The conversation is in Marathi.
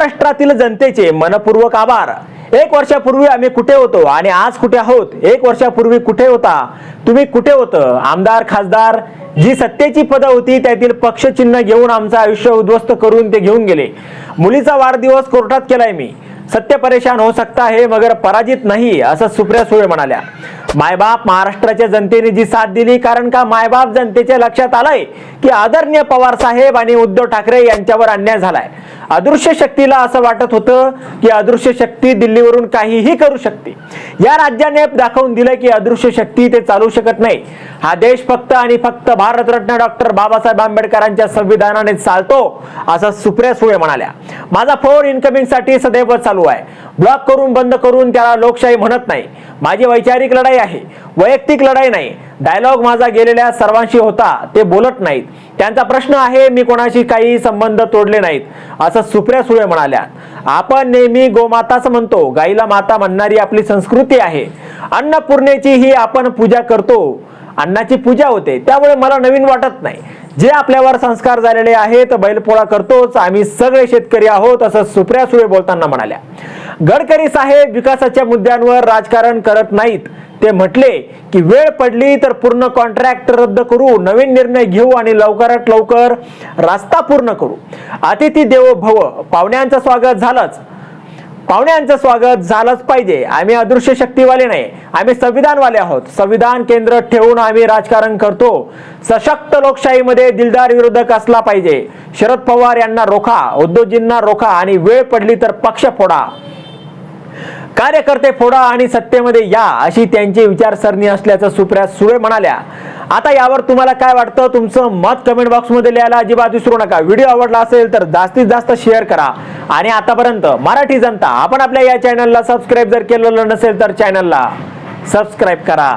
महाराष्ट्रातील जनतेचे मनपूर्वक आभार. एक वर्षापूर्वी आम्ही कुठे होतो आणि आज कुठे आहोत? एक वर्षापूर्वी कुठे होता? तुम्ही कुठे होतं? आमदार खासदार जी सत्तेची पदं होती त्यातील पक्षचिन्ह घेऊन आमचं आयुष्य उद्ध्वस्त करून ते घेऊन गेले. मुलीचा वाढदिवस कोर्टात केलाय मी. सत्य परेशान हो सकता है मगर पराजित नाही असं सुप्रिया सुळे म्हणाल्या. मायबाप महाराष्ट्राच्या जनतेने जी साथ दिली कारण का मायबाप जनतेच्या लक्षात आलंय की आदरणीय पवार साहेब आणि उद्धव ठाकरे यांच्यावर अन्याय झालाय. अदृश्य शक्तीला असं वाटत होतं की अदृश्य शक्ती दिल्लीवरून काहीही करू शकते. या राज्याने दाखवून दिलं की अदृश्य शक्ती ते चालू शकत नाही. हा देश फक्त आणि फक्त भारतरत्न डॉक्टर बाबासाहेब आंबेडकरांच्या संविधानाने चालतो असं सुप्रिया सुळे म्हणाल्या. माझा फोन इन्कमिंगसाठी सदैव चालू आहे. ब्लॉक करून बंद करून त्याला लोकशाही म्हणत नाही. माझी वैचारिक लढाई आहे. वैयक्तिक लढाई नाही. डायलॉग माझा गेलेल्या सर्वांशी होता ते बोलत नाहीत. त्यांचा प्रश्न आहे मी कोणाशी काही संबंध तोडले नाहीत असं सुप्रिया सुळे म्हणाल्या. आपण नेहमी गोमाताच म्हणतो गाईला माता म्हणणारी आपली संस्कृती आहे. अन्नपूर्णेची ही आपण पूजा करतो. अन्नाची पूजा होते. त्यामुळे मला नवीन वाटत नाही. जे आपल्यावर संस्कार झालेले आहेत बैलपोळा करतोच. आम्ही सगळे शेतकरी आहोत असं सुप्रिया सुळे बोलताना म्हणाल्या. गडकरी साहेब विकासाच्या मुद्द्यांवर राजकारण करत नाहीत. ते म्हटले की वेळ पडली तर पूर्ण कॉन्ट्रॅक्ट रद्द करू नवीन निर्णय घेऊ आणि लवकरात लवकर रास्ता पूर्ण करू. अतिथी देवो भव. पाहुण्यांचं स्वागत झालंच. पाहुण्यांचं स्वागत झालंच पाहिजे. आम्ही अदृश्य शक्तीवाले नाही. आम्ही संविधानवाले आहोत. संविधान केंद्र ठेवून आम्ही राजकारण करतो. सशक्त लोकशाहीमध्ये दिलदार विरोधक असला पाहिजे. शरद पवार यांना रोखा उद्योजींना रोखा आणि वेळ पडली तर पक्ष फोडा. कार्यकर्ते फोडा आणि सत्तेमध्ये या अशी त्यांची विचारसरणी असल्याचं सुप्रिया सुळे म्हणाल्या. आता यावर तुम्हाला काय वाटतं? तुमचं मत कमेंट बॉक्समध्ये लिहायला अजिबात विसरू नका. व्हिडिओ आवडला असेल तर जास्तीत जास्त शेअर करा. आणि आतापर्यंत मराठी जनता आपण आपल्या या चॅनलला सबस्क्राईब जर केलेलं नसेल तर चॅनलला सबस्क्राईब करा.